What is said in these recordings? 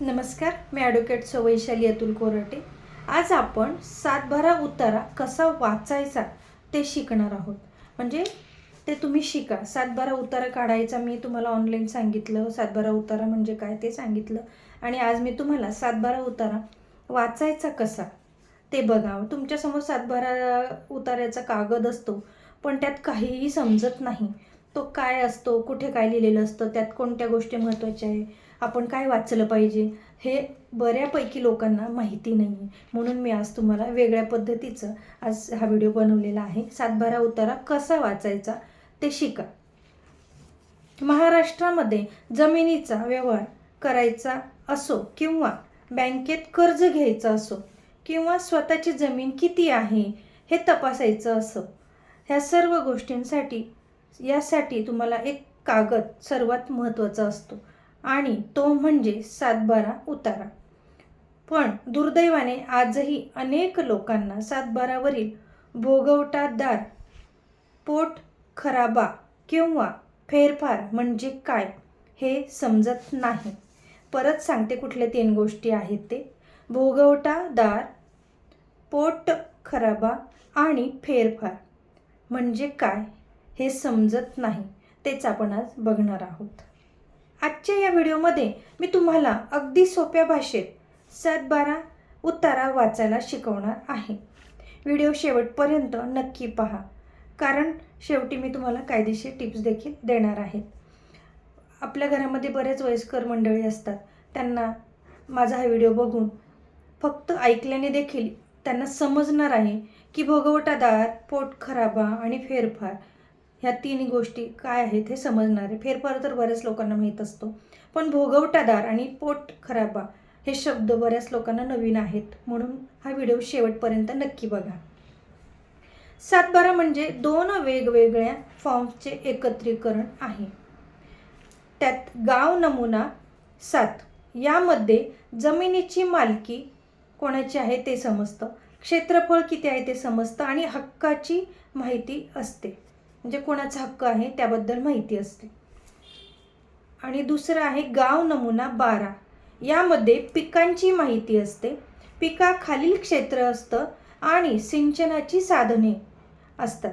नमस्कार मी ॲडव्होकेट सवैशाली अतुल कोरटे. आज आपण सातबारा उतारा कसा वाचायचा ते शिकणार आहोत. म्हणजे ते तुम्ही शिका. सातबारा उतारा काढायचा मी तुम्हाला ऑनलाईन सांगितलं. सातबारा उतारा म्हणजे काय ते सांगितलं. आणि आज मी तुम्हाला सातबारा उतारा वाचायचा कसा ते बघा. तुमच्यासमोर सातबारा उताराचा कागद असतो पण त्यात काहीही समजत नाही. तो काय असतो कुठे काय लिहिलेलं असतं त्यात कोणत्या गोष्टी महत्त्वाच्या आहे? आपण काय वाचलं पाहिजे? हे बऱ्यापैकी लोकांना माहिती नाही आहे म्हणून मी आज तुम्हाला वेगळ्या पद्धतीचं आज हा व्हिडिओ बनवलेला आहे. सातबारा उतारा कसा वाचायचा ते शिका. महाराष्ट्रामध्ये जमिनीचा व्यवहार करायचा असो किंवा बँकेत कर्ज घ्यायचं असो किंवा स्वतःची जमीन किती आहे हे तपासायचं असो ह्या सर्व गोष्टींसाठी यासाठी तुम्हाला एक कागद सर्वात महत्त्वाचा असतो. आणि तो म्हणजे सातबारा उतारा. पण दुर्दैवाने आजही अनेक लोकांना सातबारावरील भोगवटादार पोट खराबा किंवा फेरफार म्हणजे काय हे समजत नाही. परत सांगते कुठल्या तीन गोष्टी आहेत ते. भोगवटादार पोट खराबा आणि फेरफार म्हणजे काय हे समजत नाही. तेच आपण आज बघणार आहोत. आजच्या या व्हिडिओमध्ये मी तुम्हाला अगदी सोप्या भाषेत सातबारा उतारा वाचायला शिकवणार आहे. व्हिडिओ शेवटपर्यंत नक्की पहा. कारण शेवटी मी तुम्हाला कायदेशीर टिप्स देखील देणार आहेत आपल्या घरामध्ये बरेच वयस्कर मंडळी असतात. त्यांना माझा हा व्हिडिओ बघून फक्त ऐकल्याने देखील त्यांना समजणार आहे की भोगवटादार पोट खराबा आणि फेरफार ह्या तीन गोष्टी काय आहेत हे समजणार. आहे फेरफार तर बऱ्याच लोकांना माहीत असतो. पण भोगवटादार आणि पोट खराबा हे शब्द बऱ्याच लोकांना नवीन आहेत. म्हणून हा व्हिडिओ शेवटपर्यंत नक्की बघा. सातबारा म्हणजे दोन वेगवेगळ्या फॉर्म्सचे एकत्रीकरण आहे. त्यात गाव नमुना सात. यामध्ये जमिनीची मालकी कोणाची आहे ते समजतं. क्षेत्रफळ किती आहे ते समजतं आणि हक्काची माहिती असते. म्हणजे कोणाचा हक्क आहे त्याबद्दल माहिती असते. आणि दुसरं आहे गाव नमुना बारा. यामध्ये पिकांची माहिती असते. पिकाखालील क्षेत्र असतं आणि सिंचनाची साधने असतात.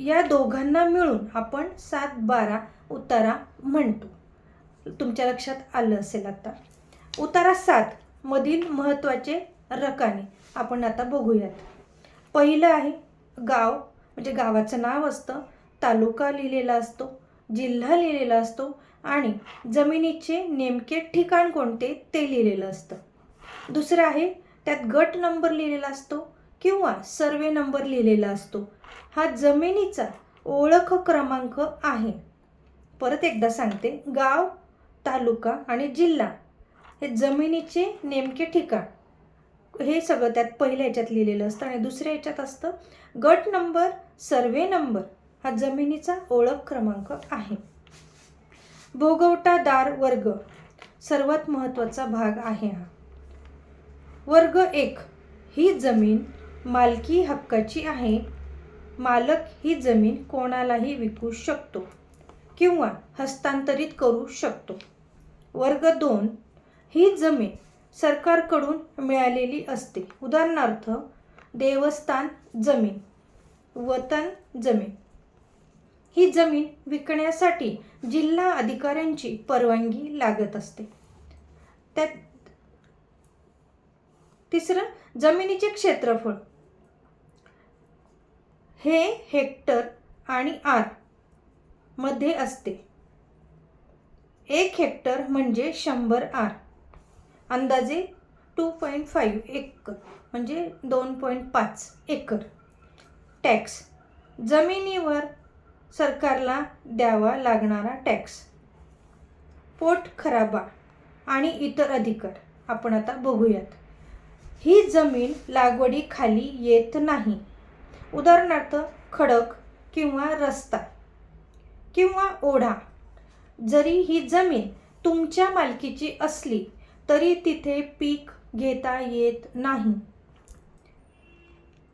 या दोघांना मिळून आपण सात बारा उतारा म्हणतो. तुमच्या लक्षात आलं असेल आता. उतारा सात मधील महत्त्वाचे रकाने आपण आता बघूयात. पहिलं आहे गाव म्हणजे गावाचं नाव असतं तालुका लिहिलेला असतो जिल्हा लिहिलेला असतो आणि जमिनीचे नेमके ठिकाण कोणते ते लिहिलेलं असतं. दुसरं आहे त्यात गट नंबर लिहिलेला असतो किंवा सर्वे नंबर लिहिलेला असतो. हा जमिनीचा ओळख क्रमांक आहे. परत एकदा सांगते गाव तालुका आणि जिल्हा हे जमिनीचे नेमके ठिकाण. हे सगळं त्यात पहिल्या ह्याच्यात लिहिलेलं असतं आणि दुसऱ्या ह्याच्यात असतं गट नंबर सर्वे नंबर हा जमिनीचा ओळख क्रमांक आहे. भोगवटादार वर्ग सर्वात महत्त्वाचा भाग आहे हा. वर्ग एक ही जमीन मालकी हक्काची आहे. मालक ही जमीन कोणालाही विकू शकतो किंवा हस्तांतरित करू शकतो. वर्ग दोन ही जमीन सरकारकडून मिळालेली असते. उदाहरणार्थ देवस्थान जमीन वतन जमीन. ही जमीन विकण्यासाठी जिल्हा अधिकाऱ्यांची परवानगी लागत असते. त्यात तिसरं जमिनीचे क्षेत्रफळ. हे हेक्टर आणि आरमध्ये असते. एक हेक्टर म्हणजे शंभर आर. अंदाजे टू पॉईंट फाईव्ह एकर म्हणजे दोन पॉईंट पाच एकर. टॅक्स जमिनीवर सरकारला द्यावा लागणारा टॅक्स पोट खराबा आणि इतर अधिकार. आपण आता बघूयात. ही जमीन लागवडीखाली येत नाही. उदाहरणार्थ खडक किंवा रस्ता किंवा ओढा. जरी ही जमीन तुमच्या मालकीची असली तरी तिथे पीक घेता येत नाही.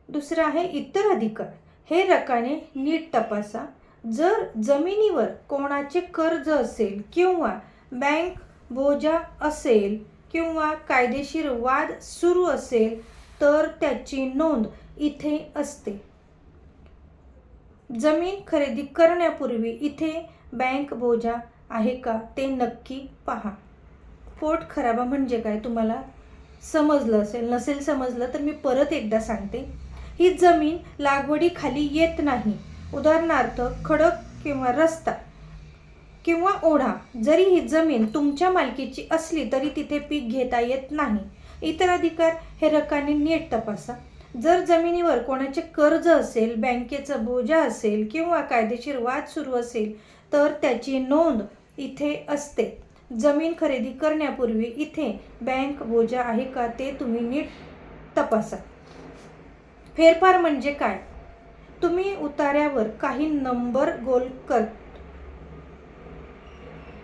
दुसरं आहे इतर अधिकार. हे रकाने नीट तपासा. जर जमिनीवर कोणाचे कर्ज असेल किंवा बँक बोजा असेल किंवा कायदेशीर वाद सुरू असेल तर त्याची नोंद इथे असते. जमीन खरेदी करण्यापूर्वी इथे बँक बोजा आहे का ते नक्की पहा. पोट खराबा म्हणजे काय तुम्हाला समजलं असेल नसेल समजलं तर मी परत एकदा सांगते. ही जमीन लागवडीखाली येत नाही. उदाहरणार्थ खडक किंवा रस्ता किंवा ओढा. जरी ही जमीन तुमच्या मालकीची असली तरी तिथे पीक घेता येत नाही. इतर अधिकार हे रकाने नीट तपासा. जर जमिनीवर कोणाचे कर्ज असेल बँकेचं बोजा असेल किंवा कायदेशीर वाद सुरू असेल तर त्याची नोंद इथे असते. जमीन खरेदी करण्यापूर्वी इथे बँक बोजा आहे का ते तुम्ही नीट तपासा. फेरफार म्हणजे काय? तुम्ही उतार्यावर काही नंबर गोल कर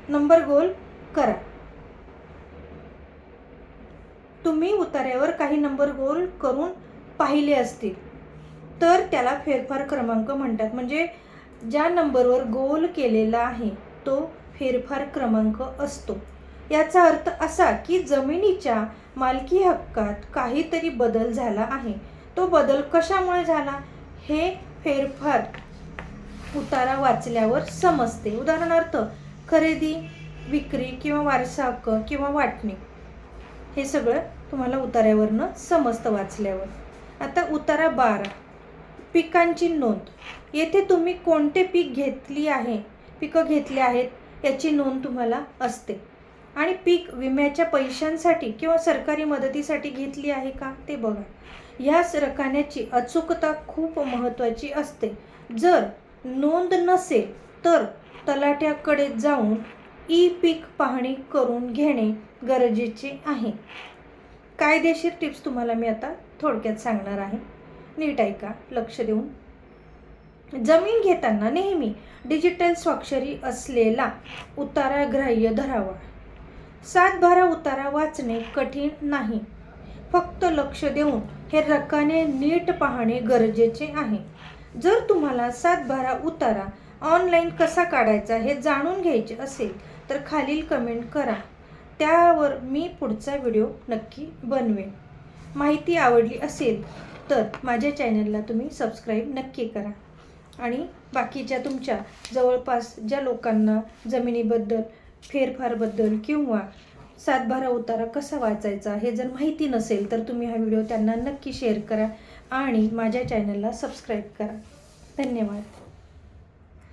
नंबर गोल करा. तुम्ही उतार्यावर काही नंबर गोल करून पाहिले असतील तर त्याला फेरफार क्रमांक म्हणतात. म्हणजे ज्या नंबरवर गोल केलेला आहे तो फेरफार क्रमांक असतो. याचा अर्थ असा की जमिनीच्या मालकी हक्कात काहीतरी बदल झाला आहे. तो बदल कशामुळे झाला? हे फेरफार उतारा वाचल्यावर समजते. उदाहरणार्थ खरेदी विक्री किंवा वारसा हक्क किंवा वाटणे. हे सगळं तुम्हाला उतार्यावरनं समजतं वाचल्यावर. आता उतारा बारा. पिकांची नोंद. येथे तुम्ही कोणते पीक घेतली आहे? पिकं घेतली आहेत? याची नोंद तुम्हाला असते. आणि पीक विम्याच्या पैशांसाठी किंवा सरकारी मदतीसाठी घेतली आहे का ते बघा. ह्या रकान्याची अचूकता खूप महत्त्वाची असते. जर नोंद नसेल तर तलाट्याकडे जाऊन ई पीक पाहणी करून घेणे गरजेचे आहे. कायदेशीर टिप्स तुम्हाला मी आता थोडक्यात सांगणार आहे. नीट ऐका लक्ष देऊन. जमीन घेताना नेहमी डिजिटल स्वाक्षरी असलेला उतारा ग्राह्य धरावा. सात बारा उतारा वाचणे कठीण नाही. फक्त लक्ष देऊन हे रकाने नीट पाहणे गरजेचे आहे. जर तुम्हाला सात बारा उतारा ऑनलाईन कसा काढायचा हे जाणून घ्यायचे असेल तर खालील कमेंट करा. त्यावर मी पुढचा व्हिडिओ नक्की बनवेन. माहिती आवडली असेल तर माझ्या चॅनलला तुम्ही सबस्क्राईब नक्की करा. आणि बाकीच्या तुमच्या जवळपास ज्या लोकांना जमिनीबद्दल फेरफारबद्दल किंवा सातबारा उतारा कसा वाचायचा हे जर माहिती नसेल तर तुम्ही हा व्हिडिओ त्यांना नक्की शेअर करा आणि माझ्या चॅनलला सबस्क्राईब करा. धन्यवाद.